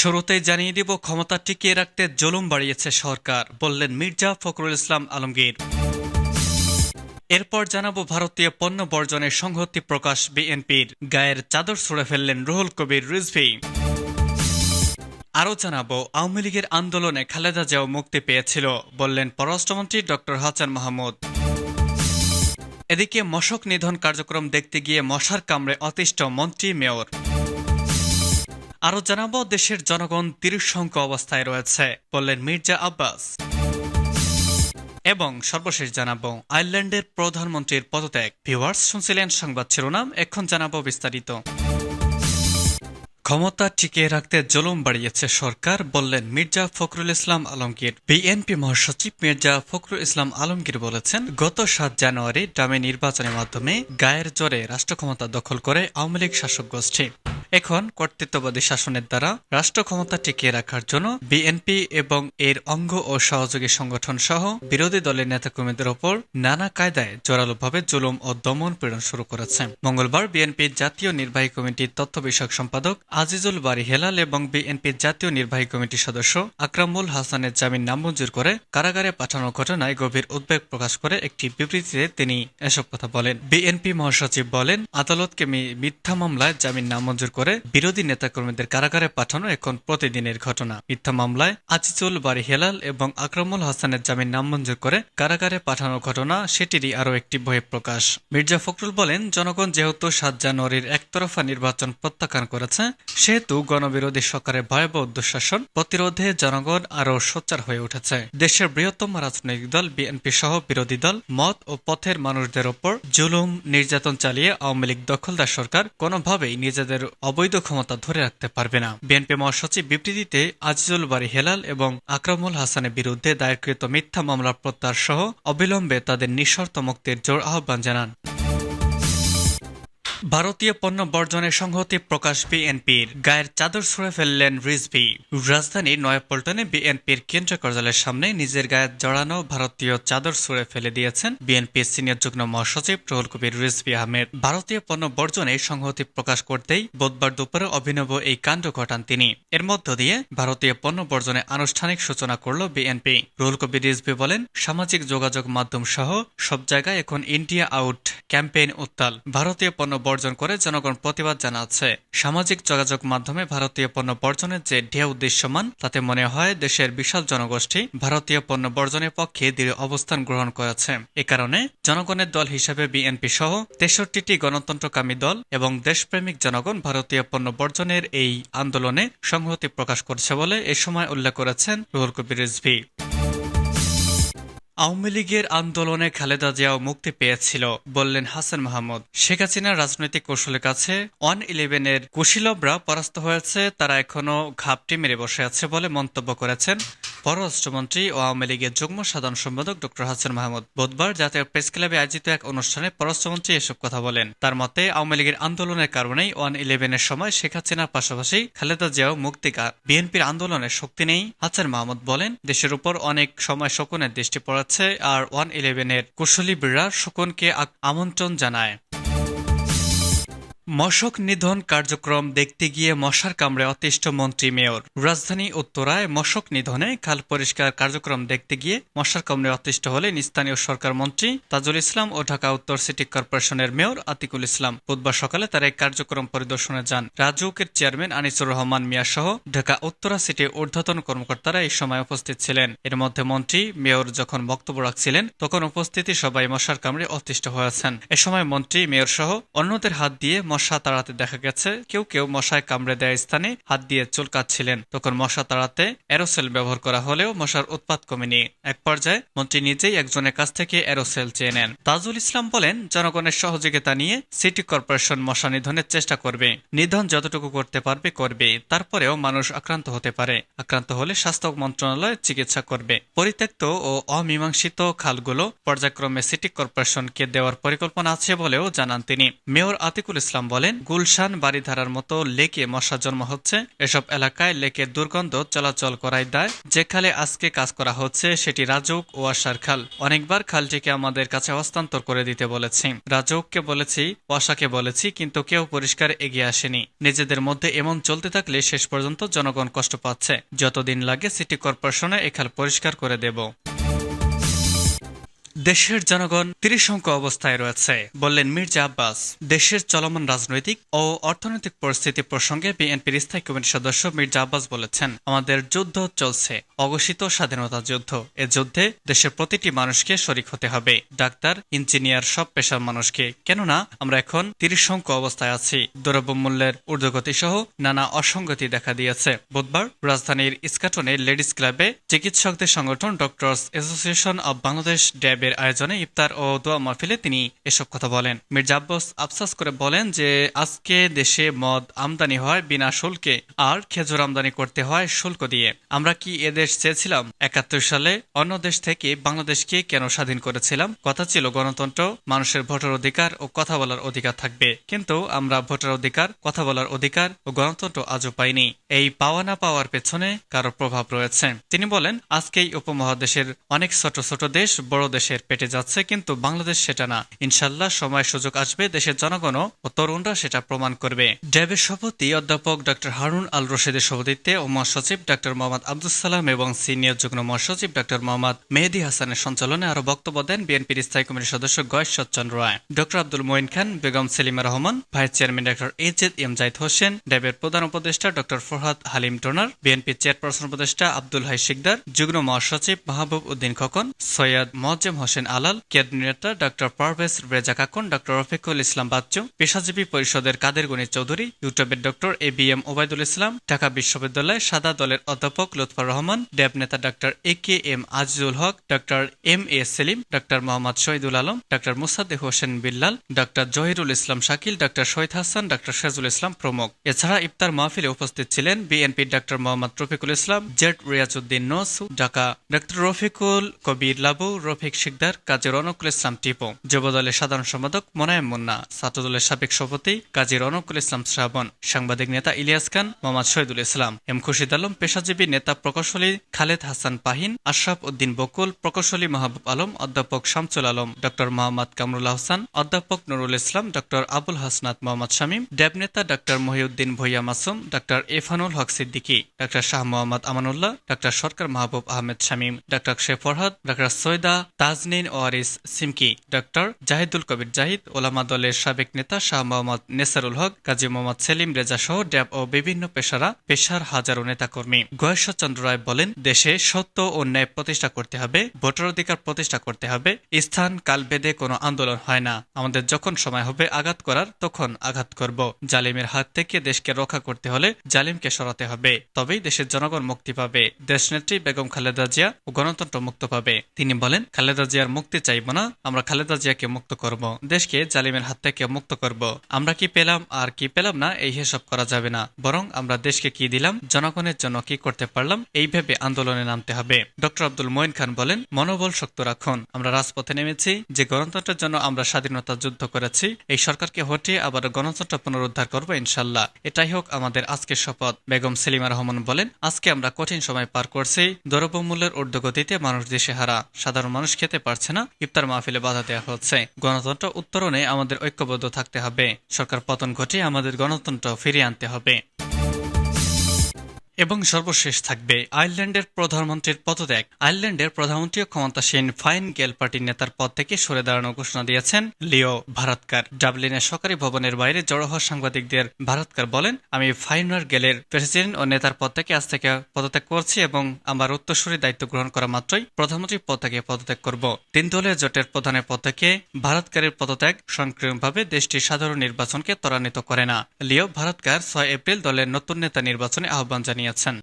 শুরুতেই জানিয়ে দিব, ক্ষমতা টিকিয়ে রাখতে জুলুম বাড়িয়েছে সরকার, বললেন মির্জা ফখরুল ইসলাম আলমগীর। এরপর জানাব ভারতীয় পণ্য বর্জনের সংহতি প্রকাশ বিএনপির, গায়ের চাদর ছুড়ে ফেললেন রুহুল কবির রিজভি। আরও জানাব, আওয়ামী লীগের আন্দোলনে খালেদা জিয়াও মুক্তি পেয়েছিল, বললেন পররাষ্ট্রমন্ত্রী ডক্টর হাসান মাহমুদ। এদিকে মশক নিধন কার্যক্রম দেখতে গিয়ে মশার কামড়ে অতিষ্ঠ মন্ত্রী মেয়র। আরও জানাব, দেশের জনগণ তিরুসংখ্য অবস্থায় রয়েছে, বললেন মির্জা আব্বাস। এবং সর্বশেষ জানাব, আয়ারল্যান্ডের প্রধানমন্ত্রীর পদত্যাগ। ভিউয়ার্স, শুনছিলেন সংবাদ শিরোনাম, এখন জানাব বিস্তারিত। ক্ষমতা টিকিয়ে রাখতে জুলুম বাড়িয়েছে সরকার, বললেন মির্জা ফখরুল ইসলাম আলমগীর। বিএনপি মহাসচিব মির্জা ফখরুল ইসলাম আলমগীর বলেছেন, গত সাত জানুয়ারি ডামে নির্বাচনের মাধ্যমে গায়ের জোরে রাষ্ট্র ক্ষমতা দখল করে আওয়ামী লীগ শাসক গোষ্ঠী। এখন কর্তৃত্ববাদী শাসনের দ্বারা রাষ্ট্র ক্ষমতা টিকিয়ে রাখার জন্য বিএনপি এবং এর অঙ্গ ও সহযোগী সংগঠন সহ বিরোধী দলের নেতাকর্মীদের ওপর নানা কায়দায় জোরালোভাবে জুলুম ও দমন পীড়ন শুরু করেছে। মঙ্গলবার বিএনপির জাতীয় নির্বাহী কমিটির তথ্য বিষয়ক সম্পাদক আজিজুল বারি হেলাল এবং বিএনপির জাতীয় নির্বাহী কমিটির সদস্য আকরামুল হাসানের জামিন নামঞ্জুর করে কারাগারে পাঠানোর ঘটনায় গভীর উদ্বেগ প্রকাশ করে একটি বিবৃতিতে তিনি এসব কথা বলেন। বিএনপি মহাসচিব বলেন, আদালতকে মিথ্যা মামলায় জামিন নামঞ্জুর করে বিরোধী নেতাকর্মীদের কারাগারে পাঠানো এখন প্রতিদিনের ঘটনা। মিথ্যা মামলায় আজিজুল বারি হেলাল এবং আকরামুল হাসানের জামিন নামঞ্জুর করে কারাগারে পাঠানোর ঘটনা, সেটিরই আরও একটি বই প্রকাশ মির্জা ফখরুল বলেন, জনগণ যেহেতু সাত জানুয়ারির একতরফা নির্বাচন প্রত্যাখ্যান করেছে, সেহেতু গণবিরোধী সরকারের ভয়াবহ দুঃশাসন প্রতিরোধে জনগণ আরও সোচ্চার হয়ে উঠেছে। দেশের বৃহত্তম রাজনৈতিক দল, বিএনপি সহ বিরোধী দল, মত ও পথের মানুষদের ওপর জুলুম, নির্যাতন চালিয়ে আওয়ামী লীগ দখলদার সরকার কোনোভাবেই নিজেদের অবৈধ ক্ষমতা ধরে রাখতে পারবে না। বিএনপি মহাসচিব বিবৃতিতে আজিজুল বারী হেলাল এবং আকরামুল হাসানের বিরুদ্ধে দায়েরকৃত মিথ্যা মামলা প্রত্যাহার সহ অবিলম্বে তাদের নিঃশর্ত মুক্তির জোর আহ্বান জানান। ভারতীয় পণ্য বর্জনের সংহতি প্রকাশ বিএনপির। গায়ের চাদর ছুঁড়ে ফেললেন রিজভি। রাজধানীর নয়াপল্টনে বিএনপির কেন্দ্রীয় কার্যালয়ের সামনে নিজের গায়ে জড়ানো ভারতীয় চাদর ছুঁড়ে ফেলে দিয়েছেন বিএনপির সিনিয়র যুগ্ম মহাসচিব রুহুল কবির রিজভি আহমেদ। ভারতীয় পণ্য বর্জনে সংহতি প্রকাশ করতেই বুধবার দুপুরে অভিনব এই কাণ্ড ঘটান তিনি। এর মধ্য দিয়ে ভারতীয় পণ্য বর্জনে আনুষ্ঠানিক সূচনা করল বিএনপি। রুহুল কবির রিজভি বলেন, সামাজিক যোগাযোগ মাধ্যম সহ সব জায়গায় এখন ইন্ডিয়া আউট ক্যাম্পেইন উত্তাল। ভারতীয় পণ্য বর্জন করে জনগণ প্রতিবাদ জানাচ্ছে। সামাজিক যোগাযোগ মাধ্যমে ভারতীয় পণ্য বর্জনের যে ঢেউ দৃশ্যমান, তাতে মনে হয় দেশের বিশাল জনগোষ্ঠী ভারতীয় পণ্য বর্জনের পক্ষে দৃঢ় অবস্থান গ্রহণ করেছে। এ কারণে জনগণের দল হিসেবে বিএনপি সহ তেষট্টিটি গণতন্ত্রকামী দল এবং দেশপ্রেমিক জনগণ ভারতীয় পণ্য বর্জনের এই আন্দোলনে সংহতি প্রকাশ করছে বলে এ সময় উল্লেখ করেছেন রুহুল কবির রিজভি। আওয়ামী লীগের আন্দোলনে খালেদা জিয়াও মুক্তি পেয়েছিল, বললেন হাসান মাহমুদ। শেখ হাসিনার রাজনৈতিক কৌশলের কাছে ওয়ান ইলেভেনের কুশীলবরা পরাস্ত হয়েছে, তারা এখনও ঘাপটি মেরে বসে আছে বলে মন্তব্য করেছেন পররাষ্ট্রমন্ত্রী ও আওয়ামী লীগের যুগ্ম সাধারণ সম্পাদক ড হাসান মাহমুদ বুধবার জাতীয় প্রেস ক্লাবে আয়োজিত এক অনুষ্ঠানে পররাষ্ট্রমন্ত্রী এসব কথা বলেন। তার মতে, আওয়ামী লীগের আন্দোলনের কারণেই ওয়ান ইলেভেনের সময় শেখ হাসিনার পাশাপাশি খালেদা জিয়াও মুক্তিকা বিএনপির আন্দোলনের শক্তি নেই, হাসান মাহমুদ বলেন, দেশের উপর অনেক সময় শকুনের দৃষ্টি পড়াচ্ছে আর ওয়ান ইলেভেনের কুশলী বীররা শকুনকে আমন্ত্রণ জানায়। মশক নিধন কার্যক্রম দেখতে গিয়ে মশার কামড়ে অতিষ্ঠ মন্ত্রী মেয়র। রাজধানী উত্তরায় মশক নিধনে খাল পরিষ্কার কার্যক্রম দেখতে গিয়ে মশার কামড়ে অতিষ্ঠ হলেন স্থানীয় সরকার মন্ত্রী তাজুল ইসলাম ও ঢাকা উত্তর সিটি কর্পোরেশনের মেয়র আতিকুল ইসলাম। বুধবার সকালে তারা এই কার্যক্রম পরিদর্শনে যান। রাজউকের চেয়ারম্যান আনিসুর রহমান মিয়া সহ ঢাকা উত্তরা সিটির ঊর্ধ্বতন কর্মকর্তারা এই সময় উপস্থিত ছিলেন। এর মধ্যে মন্ত্রী মেয়র যখন বক্তব্য রাখছিলেন, তখন উপস্থিতি সবাই মশার কামড়ে অতিষ্ঠ হয়েছেন। এ সময় মন্ত্রী, মেয়র সহ অন্যদের হাত দিয়ে মশা তাড়াতে দেখা গেছে, কেউ কেউ মশায় কামড়ে দেয় স্থানে হাত দিয়ে চুলকাচ্ছিলেন। তখন মশা তাড়াতে অ্যারোসেল ব্যবহার করা হলেও মশার উৎপাত কমেনি। এক পর্যায়ে মন্ত্রী নিজেই একজনের কাছ থেকে অ্যারোসেল চেয়ে নেন। তাজুল ইসলাম বলেন, জনগণের সহযোগিতা নিয়ে সিটি কর্পোরেশন মশা নিধনের চেষ্টা করবে। নিধন যতটুকু করতে পারবে, করবে। তারপরেও মানুষ আক্রান্ত হতে পারে। আক্রান্ত হলে স্বাস্থ্য মন্ত্রণালয় চিকিৎসা করবে। পরিত্যক্ত ও অমীমাংসিত খালগুলো পর্যায়ক্রমে সিটি কর্পোরেশনকে দেওয়ার পরিকল্পনা আছে বলেও জানান তিনি। মেয়র আতিকুল ইসলাম বলেন, গুলশান বাড়িধারার মতো লেকে মশা জন্ম হচ্ছে। এসব এলাকায় লেকের দুর্গন্ধ চলাচল করাই দেয়। যে খালে আজকে কাজ করা হচ্ছে, সেটি রাজৌক ও আশার খাল। অনেকবার খালটিকে আমাদের কাছে হস্তান্তর করে দিতে বলেছি। রাজৌককে বলেছি, ওয়াসাকে বলেছি, কিন্তু কেউ পরিষ্কার এগিয়ে আসেনি। নিজেদের মধ্যে এমন চলতে থাকলে শেষ পর্যন্ত জনগণ কষ্ট পাচ্ছে। যতদিন লাগে সিটি কর্পোরেশনে এ খাল পরিষ্কার করে দেব। দেশের জনগণ ত্রিশঙ্ক অবস্থায় রয়েছে, বললেন মির্জা আব্বাস। দেশের চলমান রাজনৈতিক ও অর্থনৈতিক পরিস্থিতি প্রসঙ্গে বিএনপির স্থায়ী কমিটির সদস্য মির্জা আব্বাস বলেছেন, আমাদের যুদ্ধ চলছে, অঘোষিত স্বাধীনতা যুদ্ধ। এ যুদ্ধে দেশের প্রতিটি মানুষকে শরিক হতে হবে। ডাক্তার, ইঞ্জিনিয়ার, সব পেশার মানুষকে। কেননা, আমরা এখন ত্রিশঙ্ক অবস্থায় আছি। দ্রব্যমূল্যের ঊর্ধ্বগতি সহ নানা অসঙ্গতি দেখা দিয়েছে। বুধবার রাজধানীর ইস্কাটনে লেডিস ক্লাবে চিকিৎসকদের সংগঠন ডক্টরস অ্যাসোসিয়েশন অব বাংলাদেশ ড্যাবের আয়োজনে ইফতার ও দোয়া মাহফিলে তিনি এসব কথা বলেন। মির্জা আব্বাস আফসাস করে বলেন যে, আজকে দেশে মদ আমদানি হয় বিনা শুল্কে, আর খেজুর আমদানি করতে হয় শুল্ক দিয়ে। আমরা কি এ দেশ চেয়েছিলাম? একাত্তর সালে অন্য দেশ থেকে বাংলাদেশকে কেন স্বাধীন করেছিলাম? কথা ছিল গণতন্ত্র, মানুষের ভোটার অধিকার ও কথা বলার অধিকার থাকবে। কিন্তু আমরা ভোটার অধিকার, কথা বলার অধিকার ও গণতন্ত্র আজও পাইনি। এই পাওয়া না পাওয়ার পেছনে কারও প্রভাব রয়েছে। তিনি বলেন, আজকেই উপমহাদেশের অনেক ছোট ছোট দেশ বড় দেশের পেটে যাচ্ছে কিন্তু বাংলাদেশ সেটা না। ইনশাল্লাহ সময় সুযোগ আসবে দেশের জনগণও ও তরুণরা সেটা প্রমাণ করবে। ড্যাবের সভাপতি অধ্যাপক ডক্টর হারুন আল রশিদের সভাপতিত্বে ও মহাসচিব ডক্টর মোহাম্মদ আব্দুল সালাম এবং সিনিয়র যুগ্ম মহাসচিব ডক্টর মোহাম্মদ মেহেদি হাসানের সঞ্চালনে আরও বক্তব্য দেন বিএনপির স্থায়ী কমিটির সদস্য Gayesh Chandra Roy. Doctor Abdul Moyeen Khan, Begum Selima Rahman, vice chairman doctor A Z M Zahid Hossain ড্যাবের প্রধান উপদেষ্টা ডক্টর ফরহাদ হালিম টোনার, বিএনপির চেয়ারপারসন উপদেষ্টা আব্দুল হাই শিকদার, যুগ্ম মহাসচিব মাহবুব উদ্দিন খকন, সৈয়দ মোয়াজ্জেম হোসেন আলাল কেন্দ্রীয় নেতা ডক্টর পারভেজ রেজা কাকুন ডক্টর রফিকুল ইসলাম বাচ্চু, পেশাজীবী পরিষদের কাদের গণি চৌধুরী, ইউটিউবের doctor A B M Obaidul Islam, Dhaka বিশ্ববিদ্যালয় সাদা দলের অধ্যাপক লুৎফর রহমান ড্যাব নেতা doctor A K M Azizul Haque, doctor M A Selim, doctor Mohammad Shahidul Alam, doctor Musadde Hossain Billal, doctor Zahirul Islam Shakil, doctor Shahid Hasan, doctor Shejul Islam প্রমুখ। এছাড়া ইফতার মাহফিলে উপস্থিত ছিলেন বিএনপির doctor Mohammad Rafiqul Islam, Z Riazuddin Nasu Dhaka, doctor Rafiqul Kabir Labu, Rafiq Sikder Kazi Ronkul Islam Tipu. যুবদলের সাধারণ সম্পাদক মোনায়েম মুন্না, ছাত্রদলের সাবেক সভাপতি কাজী রনকুল ইসলাম শ্রাবণ, সাংবাদিক নেতা ইলিয়াস খান, মোহাম্মদ শহীদুল ইসলাম, এম খুশিদ আলম, পেশাজীবী নেতা প্রকৌশলী খালেদ হাসান পাহিন, আশরাফ উদ্দিন বকুল, প্রকৌশলী মাহবুব আলম, অধ্যাপক শামসুল আলম, ডক্টর মোহাম্মদ কামরুল আহসান অধ্যাপক নুরুল ইসলাম, ডক্টর আবুল হাসনাত মোহাম্মদ শামীম ড্যাব নেতা doctor Mohiuddin Bhuiyan Masum, doctor Ehsanul Haque Siddiqui, doctor Shah Mohammad Amanullah, doctor Sarkar Mahbub Ahmed Shamim, doctor শে ফরহাদ, ডক্টর সৈদা তাজনিন ওয়ারিস সিমকি, ডক্টর জাহিদুল কবির জাহিদ, ওলামা দলের সাবেক নেতা শাহ মোহাম্মদ নেসারুল হক, কাজী মোহাম্মদ সেলিম রেজা সহ ড্যাব ও বিভিন্ন পেশারা পেশার হাজারো নেতাকর্মী। গয়েশ্বরচন্দ্র রায় বলেন, দেশে সত্য ও ন্যায় প্রতিষ্ঠা করতে হবে, ভোটার অধিকার প্রতিষ্ঠা করতে হবে, স্থান কাল বেদে কোনো আন্দোলন হয় না। আমাদের যখন সময় হবে আঘাত করার, তখন আঘাত করব। জালিমের হাত থেকে দেশকে রক্ষা করতে হলে জালিমকে সরাতে হবে, তবেই দেশের জনগণ মুক্তি পাবে। দেশনেত্রী বেগম খালেদা জিয়া ও গণতন্ত্র মুক্ত পাবে। তিনি বলেন, খালেদা জিয়ার মুক্তি চাইব না, আমরা খালেদা জিয়াকে মুক্ত করব। দেশকে জালিমের হাত থেকে মুক্ত করব। আমরা কি পেলাম আর কি পেলাম না, এই হিসাব করা যাবে না। বরং আমরা দেশকে কি দিলাম, জনগণের জন্য কি করতে পারলাম, এই ভেবে আন্দোলনে নামতে হবে। ডক্টর আব্দুল মঈন খান বলেন, মনোবল শক্ত রাখুন। আমরা রাজপথে নেমেছি, যে গণতন্ত্রের জন্য আমরা স্বাধীনতা যুদ্ধ করেছি, এই সরকারকে হটিয়ে আবার গণতন্ত্র পুনরুদ্ধার করব ইনশাল্লাহ। এটাই হোক আমাদের আজকের শপথ, বেগম সেলিমা রহমান বলেন, আজকে আমরা কঠিন সময় পার করছি, দ্রব্যমূল্যের ঊর্ধ্বগতিতে মানুষ দেশে হারা সাধারণ মানুষ খেতে পারছে না, ইফতার মাহফিলে বাধা দেওয়া হচ্ছে। গণতন্ত্র উত্তরণে আমাদের ঐক্যবদ্ধ থাকতে হবে। সরকার পতন ঘটিয়ে আমাদের গণতন্ত্র ফিরিয়ে আনতে হবে। এবং সর্বশেষ থাকবে আয়ারল্যান্ডের প্রধানমন্ত্রীর পদত্যাগ। আয়ারল্যান্ডের প্রধানমন্ত্রী ক্ষমতাসীন ফাইন গেল পার্টির নেতার পদ থেকে সরে দাঁড়ানোর ঘোষণা দিয়েছেন লিও ভারতকার ডাবলিনের সরকারি ভবনের বাইরে জড়ো হওয়া সাংবাদিকদের ভারতকার বলেন, আমি ফাইনার গেলের প্রেসিডেন্ট ও নেতার পদ থেকে আজ থেকে পদত্যাগ করছি এবং আমার উত্তরসূরি দায়িত্ব গ্রহণ করা মাত্রই প্রধানমন্ত্রীর পদ থেকে পদত্যাগ করব। তিন দলের জোটের প্রধানের পদ থেকে ভারতকারের পদত্যাগ সংক্রিয়ভাবে দেশটির সাধারণ নির্বাচনকে ত্বরান্বিত করে না। লিও ভারতকার ছয় এপ্রিল দলের নতুন নেতা নির্বাচনে আহ্বান জানিয়েছেন। Jahrzehnten